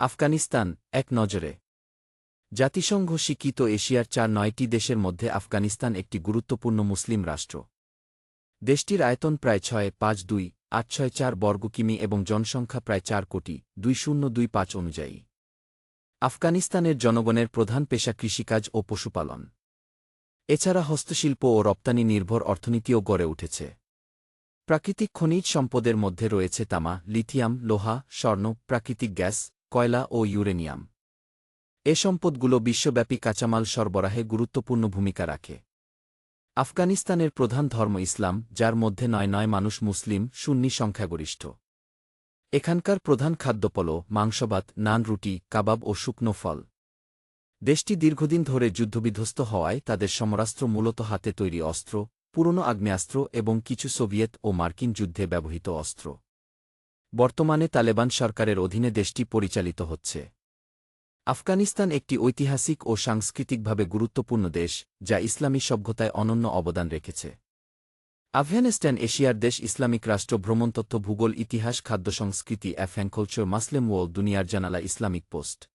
আফগানিস্তান, এক নজরে। জাতিসংঘ স্বীকৃত এশিয়ার চার নয়টি দেশের মধ্যে আফগানিস্তান একটি গুরুত্বপূর্ণ মুসলিম রাষ্ট্র। দেশটির আয়তন প্রায় ছয়, পাঁচ, দুই, আট, ছয়, চার বর্গ কিমি এবং জনসংখ্যা প্রায় চার কোটি, দুই শূন্য দুই পাঁচ অনুযায়ী। আফগানিস্তানের জনগণের প্রধান পেশা কৃষিকাজ ও পশুপালন। এছাড়া হস্তশিল্প ও রপ্তানি নির্ভর অর্থনীতিও গড়ে উঠেছে। প্রাকৃতিক খনিজ সম্পদের মধ্যে রয়েছে তামা, লিথিয়াম, লোহা, স্বর্ণ, প্রাকৃতিক গ্যাস কয়লা ও ইউরেনিয়াম। এ সম্পদগুলো বিশ্বব্যাপী কাঁচামাল সরবরাহে গুরুত্বপূর্ণ ভূমিকা রাখে। আফগানিস্তানের প্রধান ধর্ম ইসলাম, যার মধ্যে নয় নয় মানুষ মুসলিম, সুন্নি সংখ্যাগরিষ্ঠ। এখানকার প্রধান খাদ্যপল মাংসভাত নান রুটি, কাবাব ও শুকনো ফল। দেশটি দীর্ঘদিন ধরে যুদ্ধবিধ্বস্ত হওয়ায় তাদের সমরাস্ত্র মূলত হাতে তৈরি অস্ত্র, পুরনো আগ্নেয়াস্ত্র এবং কিছু সোভিয়েত ও মার্কিন যুদ্ধে ব্যবহৃত অস্ত্র। বর্তমানে তালেবান সরকারের অধীনে দেশটি পরিচালিত হচ্ছে। আফগানিস্তান একটি ঐতিহাসিক ও সাংস্কৃতিকভাবে গুরুত্বপূর্ণ দেশ, যা ইসলামী সভ্যতায় অনন্য অবদান রেখেছে। আফগানিস্তান এশিয়ার দেশ ইসলামিক রাষ্ট্র, ভ্রমণতত্ত্ব, ভূগোল, ইতিহাস, খাদ্য সংস্কৃতি অ্যাফ্যাংকলচার মাসলেম ওয়াল দুনিয়ার জানালা, ইসলামিক পোস্ট।